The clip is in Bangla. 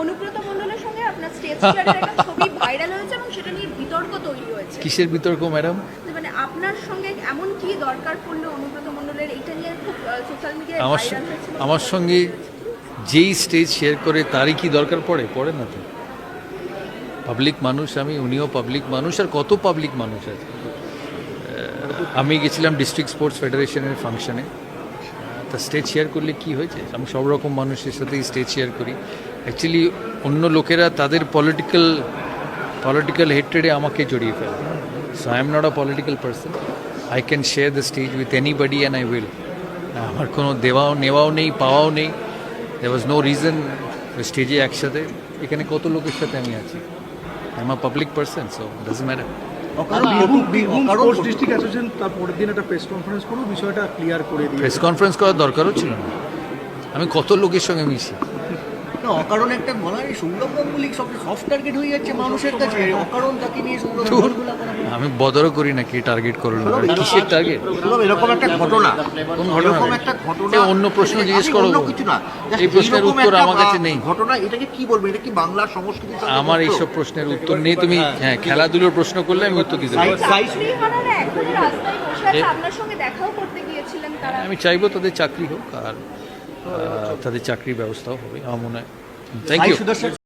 অনুব্রত মণ্ডলের সঙ্গে আপনার স্টেজ শেয়ারের একটা ছবি ভাইরাল হয়েছে এবং সেটা নিয়ে বিতর্ক তৈরি হয়েছে। কিসের বিতর্ক ম্যাডাম মানে আপনার সঙ্গে এমন কি দরকার পড়ল অনুব্রত মণ্ডলের? এইটা নিয়ে খুব সোশ্যাল মিডিয়ায় আমার আমার সঙ্গে যেই স্টেজ শেয়ার করে তারই কি দরকার পড়ে? পড়ে না তো। পাবলিক মানুষ আমি উনিও পাবলিক মানুষ আর কত পাবলিক মানুষ আছে? আমি গেছিলাম ডিস্ট্রিক্ট স্পোর্টস ফেডারেশনের ফাংশনে তা স্টেজ শেয়ার করলে কি হয়েছে? আমি সব রকম মানুষের সাথেই স্টেজ শেয়ার করি। অ্যাকচুয়ালি অন্য লোকেরা তাদের পলিটিক্যাল পলিটিক্যাল হেট্রেডে আমাকে জড়িয়ে ফেলে। So I am not a political person I can share the stage with anybody and I will আমার কোনো দেওয়াও, নেওয়াও নেই, পাওয়াও নেই। দে ওয়াজ নো রিজন স্টেজে একসাথে। এখানে কত লোকের সাথে আমি আছি? I am a public person so does matter district association তার পরের দিন একটা প্রেস কনফারেন্স করে বিষয়টা ক্লিয়ার করে দিয়ে প্রেস কনফারেন্স করার দরকারও ছিল না। আমি কত লোকের সঙ্গে মিশি না অকারণ একটা বলা সৌরভ গাঙ্গুলি সব সফট টার্গেট হয়ে যাচ্ছে মানুষের কাছে। অকারণ তাকে নিয়ে সৌরভ গাঙ্গুলা আমি বদরও করি না কে টার্গেট করল কিসের টার্গেট এরকম একটা ঘটনা কোন ঘটনা একটা ঘটনা অন্য প্রশ্ন জিজ্ঞেস করো। কিছু না এই প্রশ্নের উত্তর আমার কাছে নেই। ঘটনা এটাকে কি বলব? এটা কি বাংলার সংস্কৃতি আমার এইসব প্রশ্নের উত্তর নেই তুমি হ্যাঁ খেলাধুলোর প্রশ্ন করলে আমি উত্তর দিতে পারি চাকরি হারারা এখনও রাস্তায় বসে আছে আপনার সঙ্গে দেখাও করতে গিয়েছিলেন তারা। আমি চাইব তাদের চাকরি হোক আর আহ, তাদের চাকরির ব্যবস্থাও হবে আমার মনে হয়। Thank you.